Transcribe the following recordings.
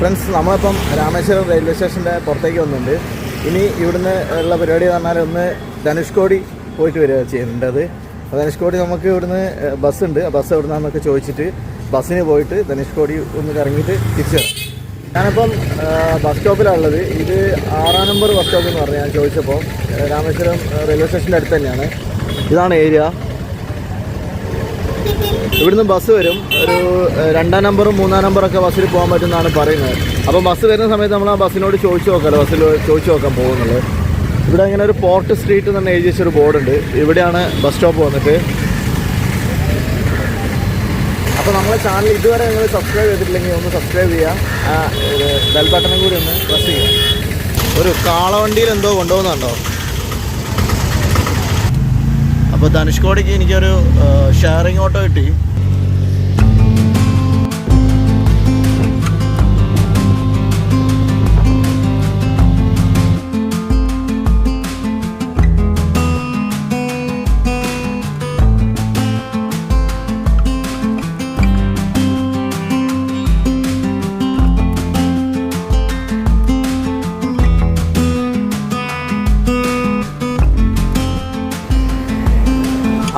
Friends നമ്മളിപ്പം Rameswaram railway സ്റ്റേഷന്റെ പുറത്തേക്ക് വന്നിട്ടുണ്ട്. ഇനി ഇവിടുന്ന് ഉള്ള പരിപാടി എന്ന് പറഞ്ഞാൽ ഒന്ന് ധനുഷ്കോടി പോയിട്ട് വരിക ചെയ്യേണ്ടത് ധനുഷ്കോടി നമുക്ക് ഇവിടുന്ന് ബസ് ഉണ്ട്. ആ ബസ് എവിടുന്നാന്നൊക്കെ ചോദിച്ചിട്ട് ബസ്സിന് പോയിട്ട് ധനുഷ്കോടി ഒന്ന് കറങ്ങിയിട്ട് തിരിച്ചു വരാം. ഞാനിപ്പം ബസ് സ്റ്റോപ്പിലാണ് ഉള്ളത്. ഇത് ആറാം നമ്പർ ബസ് സ്റ്റോപ്പ് എന്ന് പറഞ്ഞു ഞാൻ ചോദിച്ചപ്പോൾ രാമേശ്വരം റെയിൽവേ സ്റ്റേഷന്റെ അടുത്ത് തന്നെയാണ്. ഇതാണ് ഏരിയ. ഇവിടുന്ന് ബസ് വരും. ഒരു രണ്ടാം നമ്പറും മൂന്നാം നമ്പറൊക്കെ ബസ്സിൽ പോകാൻ പറ്റുമെന്നാണ് പറയുന്നത്. അപ്പോൾ ബസ് വരുന്ന സമയത്ത് നമ്മൾ ആ ബസ്സിനോട് ചോദിച്ചു നോക്കാമല്ലോ ബസ്സിൽ ചോദിച്ചു നോക്കാൻ പോകുന്നുള്ളത് ഇവിടെ ഇങ്ങനെ ഒരു പോർട്ട് സ്ട്രീറ്റ് എന്ന് എഴുതി വെച്ചൊരു ബോർഡുണ്ട് ഇവിടെയാണ് ബസ് സ്റ്റോപ്പ് വന്നിട്ട്. അപ്പോൾ നമ്മളെ ചാനൽ ഇതുവരെ നിങ്ങൾ സബ്സ്ക്രൈബ് ചെയ്തിട്ടില്ലെങ്കിൽ ഒന്ന് സബ്സ്ക്രൈബ് ചെയ്യാം ബെൽ ബട്ടണും കൂടി ഒന്ന് പ്രസ് ചെയ്യാം ഒരു കാളവണ്ടിയിൽ എന്തോ കൊണ്ടുപോകുന്നുണ്ടോ? അപ്പോൾ ധനുഷ്കോടിക്ക് എനിക്കൊരു ഷെയറിങ് ഓട്ടോ കിട്ടി.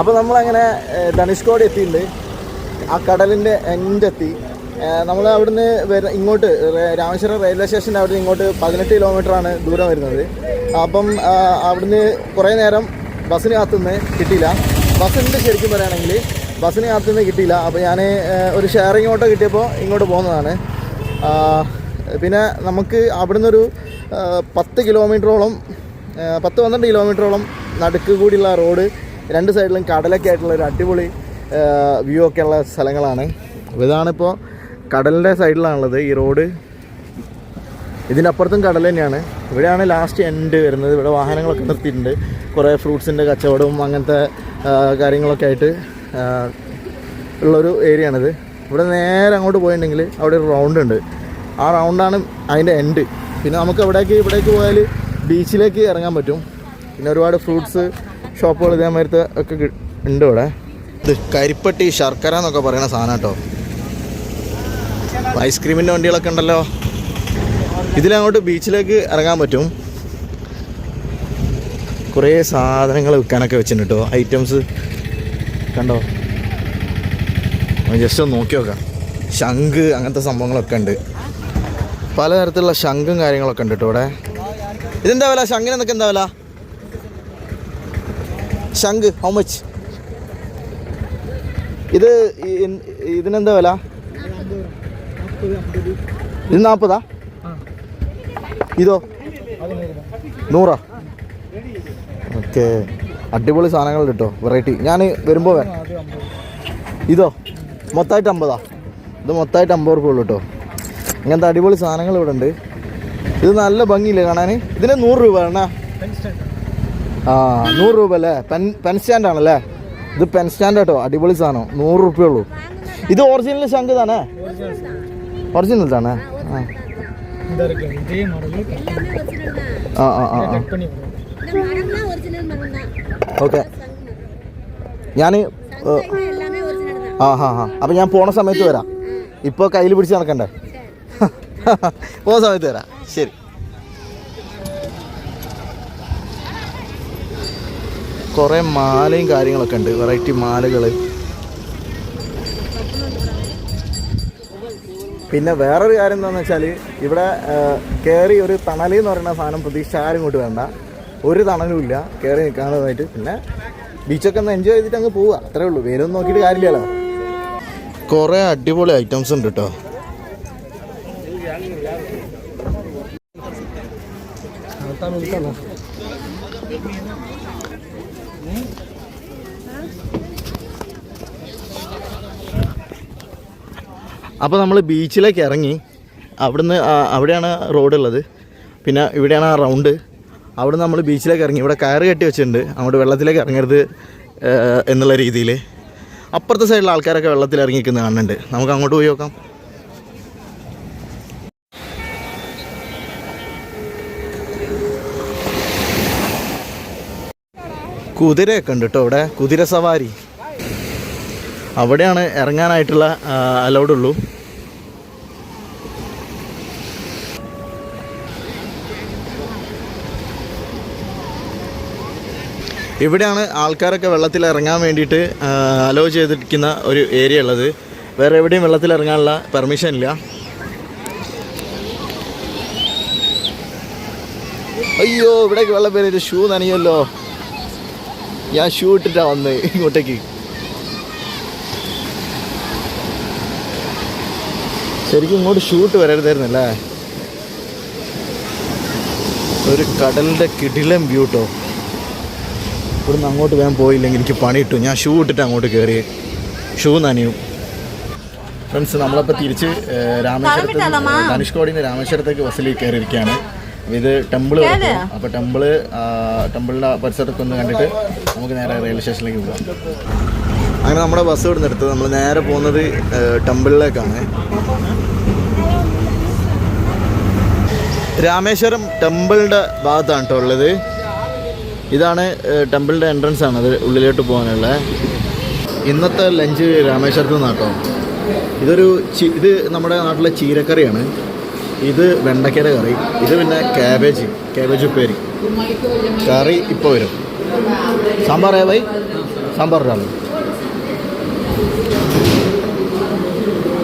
അപ്പോൾ നമ്മളങ്ങനെ ധനുഷ്കോടി എത്തിയിട്ടുണ്ട്. ആ കടലിന്റെ എൻഡെത്തി നമ്മൾ അവിടുന്ന് വര ഇങ്ങോട്ട് രാമേശ്വരം റെയിൽവേ സ്റ്റേഷന്റെ അവിടുന്ന് ഇങ്ങോട്ട് പതിനെട്ട് കിലോമീറ്ററാണ് ദൂരം വരുന്നത്. അപ്പം അവിടുന്ന് കുറേ നേരം ബസ്സിന് കാത്തുനിന്ന് കിട്ടിയില്ല. ബസ്സിന്റെ ശരിക്കും പറയുകയാണെങ്കിൽ ബസ്സിന് കാത്തുനിന്ന് കിട്ടിയില്ല. അപ്പോൾ ഞാൻ ഒരു ഷെയറിംഗ് ഓട്ടോ കിട്ടിയപ്പോൾ ഇങ്ങോട്ട് പോകുന്നതാണ് പിന്നെ നമുക്ക് അവിടുന്ന് ഒരു പത്ത് കിലോമീറ്ററോളം പത്ത് പന്ത്രണ്ട് കിലോമീറ്ററോളം നടുക്ക് കൂടിയുള്ള റോഡ് രണ്ട് സൈഡിലും കടലൊക്കെ ആയിട്ടുള്ള ഒരു അടിപൊളി വ്യൂ ഒക്കെ ഉള്ള സ്ഥലങ്ങളാണ്. ഇതാണിപ്പോൾ കടലിന്റെ സൈഡിലാണുള്ളത് ഈ റോഡ്. ഇതിന്റെ അപ്പുറത്തും കടൽ തന്നെയാണ്. ഇവിടെയാണ് ലാസ്റ്റ് എൻഡ് വരുന്നത്. ഇവിടെ വാഹനങ്ങളൊക്കെ നിർത്തിയിട്ടുണ്ട്. കുറേ ഫ്രൂട്ട്സിന്റെ കച്ചവടവും അങ്ങനത്തെ കാര്യങ്ങളൊക്കെ ആയിട്ട് ഉള്ളൊരു ഏരിയ ആണിത് ഇവിടെ നേരെ അങ്ങോട്ട് പോയിട്ടുണ്ടെങ്കിൽ അവിടെ ഒരു റൗണ്ട് ഉണ്ട്. ആ റൗണ്ടാണ് അതിന്റെ എൻഡ് പിന്നെ നമുക്ക് അവിടേക്ക് ഇവിടേക്ക് പോയാൽ ബീച്ചിലേക്ക് ഇറങ്ങാൻ പറ്റും. പിന്നെ ഒരുപാട് ഫ്രൂട്ട്സ് ഷോപ്പുകൾ ഇതേമാതിരത്തെ ഒക്കെ ഉണ്ട് ഇവിടെ. ഇത് കരിപ്പട്ടി ശർക്കര എന്നൊക്കെ പറയുന്ന സാധനം കേട്ടോ. ഐസ്ക്രീമിന്റെ വണ്ടികളൊക്കെ ഉണ്ടല്ലോ. ഇതിലങ്ങോട്ട് ബീച്ചിലേക്ക് ഇറങ്ങാൻ പറ്റും. കുറേ സാധനങ്ങൾ വിൽക്കാനൊക്കെ വെച്ചിട്ടുണ്ട് കേട്ടോ. ഐറ്റംസ് കണ്ടോ? ജസ്റ്റ് ഒന്ന് നോക്കി നോക്കാം. ശംഖ് അങ്ങനത്തെ സംഭവങ്ങളൊക്കെ ഉണ്ട്. പലതരത്തിലുള്ള ശംഖും കാര്യങ്ങളൊക്കെ ഉണ്ട് കേട്ടോ ഇവിടെ. ഇതെന്താ വില? ശംഖിനൊക്കെ എന്താ വില? ശംഖ് ഹൗ മച്ച് ഇത് ഇതിനെന്താ വില? ഇത് നാൽപ്പതാ? ഇതോ? നൂറാ? ഓക്കെ. അടിപൊളി സാധനങ്ങൾ കിട്ടോ വെറൈറ്റി ഞാൻ വരുമ്പോൾ ഇതോ? മൊത്തമായിട്ട് അമ്പതാ? ഇത് മൊത്തമായിട്ട് അമ്പത് റുപ്യ ഉള്ളൂ കേട്ടോ ഇങ്ങനത്തെ അടിപൊളി സാധനങ്ങൾ ഇവിടെ ഉണ്ട് ഇത് നല്ല ഭംഗിയില്ലേ കാണാൻ ഇതിന് നൂറ് രൂപ എണ്ണ ആ നൂറ് രൂപ അല്ലേ പെൻ പെൻ സ്റ്റാൻഡാണല്ലേ ഇത് പെൻ സ്റ്റാൻഡ് കേട്ടോ അടിപൊളി സാധനം. നൂറ് റുപ്യ ഉള്ളൂ. ഇത് ഒറിജിനൽ ശംഖ് താനേ ഒറിജിനൽ താനേ ആ. ആ ആ ആ ഓക്കെ. ഞാൻ ആ ഹാ ഹാ. അപ്പം ഞാൻ പോണ സമയത്ത് വരാം. ഇപ്പോൾ കയ്യിൽ പിടിച്ച് നടക്കണ്ടേ? പോകുന്ന സമയത്ത് വരാം. ശരി. കുറേ മാലയും കാര്യങ്ങളൊക്കെ ഉണ്ട്. വെറൈറ്റി മാലകൾ പിന്നെ വേറൊരു കാര്യം എന്താണെന്ന് വെച്ചാൽ ഇവിടെ കയറി ഒരു തണലി എന്ന് പറയുന്ന സാധനം പ്രതീക്ഷിച്ച ആരും ഇങ്ങോട്ട് വേണ്ട ഒരു തണലും ഇല്ല. കയറി നിൽക്കാനുള്ളതായിട്ട്. പിന്നെ ബീച്ചൊക്കെ ഒന്ന് എൻജോയ് ചെയ്തിട്ട് അങ്ങ് പോവുക. അത്രേ ഉള്ളൂ. വേരൊന്നും നോക്കിയിട്ട് കാര്യമില്ലല്ലോ. കുറേ അടിപൊളി ഐറ്റംസ് ഉണ്ട് കേട്ടോ അപ്പോൾ നമ്മൾ ബീച്ചിലേക്ക് ഇറങ്ങി. അവിടുന്ന് അവിടെയാണ് റോഡ് ഉള്ളത്. പിന്നെ ഇവിടെയാണ് ആ റൗണ്ട്. അവിടെ നമ്മൾ ബീച്ചിലേക്ക് ഇറങ്ങി. ഇവിടെ കയറ് കെട്ടി വെച്ചിട്ടുണ്ട്. അങ്ങോട്ട് വെള്ളത്തിലേക്ക് ഇറങ്ങരുത് എന്നുള്ള രീതിയിൽ അപ്പുറത്തെ സൈഡിലെ ആൾക്കാരൊക്കെ വെള്ളത്തിൽ ഇറങ്ങിക്കുന്ന കാണുന്നുണ്ട്. നമുക്ക് അങ്ങോട്ട് പോയി നോക്കാം. കുതിരയൊക്കെ ഉണ്ട് കേട്ടോ ഇവിടെ. കുതിര സവാരി. അവിടെയാണ് ഇറങ്ങാനായിട്ടുള്ള അലൗഡ് ഉള്ളൂ ഇവിടെയാണ് ആൾക്കാരൊക്കെ വെള്ളത്തിൽ ഇറങ്ങാൻ വേണ്ടിയിട്ട് അലോ ചെയ്തിരിക്കുന്ന ഒരു ഏരിയ ഉള്ളത്. വേറെ എവിടെയും വെള്ളത്തിൽ ഇറങ്ങാനുള്ള പെർമിഷൻ ഇല്ല. അയ്യോ ഇവിടേക്ക് വെള്ളം പേരിട്ട് ഷൂ നനയല്ലോ ഞാൻ ഷൂ ഇട്ടിട്ടാണ് വന്നത് ഇങ്ങോട്ടേക്ക്. ശരിക്കും ഇങ്ങോട്ട് ഷൂട്ട് വരരുതായിരുന്നല്ലേ? ഒരു കടലിന്റെ കിടിലം വ്യൂട്ടോ ഇവിടെ ഇവിടുന്ന് അങ്ങോട്ട് വേഗം പോയില്ലെങ്കിൽ എനിക്ക് പണി കിട്ടും ഞാൻ ഷൂ ഇട്ടിട്ട് അങ്ങോട്ട് കയറി ഷൂ നനയും. ഫ്രണ്ട്സ് നമ്മളപ്പോൾ തിരിച്ച് രാമേശ്വരത്ത് ധനുഷ്കോടിയിൽ നിന്ന് രാമേശ്വരത്തേക്ക് ബസ്സിൽ കയറിയിരിക്കുകയാണ് ഇത് ടെമ്പിൾ അപ്പോൾ ടെമ്പിൾ ടെമ്പിളിന്റെ പരിസരത്തൊക്കെ ഒന്ന് കണ്ടിട്ട് നമുക്ക് നേരെ റെയിൽവേ സ്റ്റേഷനിലേക്ക് പോകാം. അങ്ങനെ നമ്മുടെ ബസ് ഇവിടെ നിന്ന് നമ്മൾ നേരെ പോകുന്നത് ടെമ്പിളിലേക്കാണ്. രാമേശ്വരം ടെമ്പിളിന്റെ ഭാഗത്താണ് കേട്ടോ ഉള്ളത്. ഇതാണ് ടെമ്പിളിന്റെ എൻട്രൻസ് ആണ്. അത് ഉള്ളിലോട്ട് പോകാനുള്ള. ഇന്നത്തെ ലഞ്ച് രാമേശ്വരത്ത് നിന്നാണ് കേട്ടോ ഇതൊരു ഇത് നമ്മുടെ നാട്ടിലെ ചീരക്കറിയാണ്. ഇത് വെണ്ടയ്ക്കയുടെ കറി. ഇത് പിന്നെ ക്യാബേജ് ക്യാബേജ് ഉപ്പേരി. കറി ഇപ്പോൾ വരും. സാമ്പാർ ഏ ബൈ സാമ്പാർ ഇടാമോ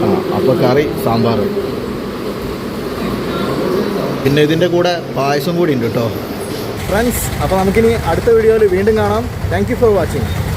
ആ അപ്പോൾ കറി സാമ്പാർ. പിന്നെ ഇതിന്റെ കൂടെ പായസം കൂടി ഉണ്ട് കേട്ടോ. ഫ്രണ്ട്സ് അപ്പോൾ നമുക്കിനി അടുത്ത വീഡിയോയിൽ വീണ്ടും കാണാം. Thank for watching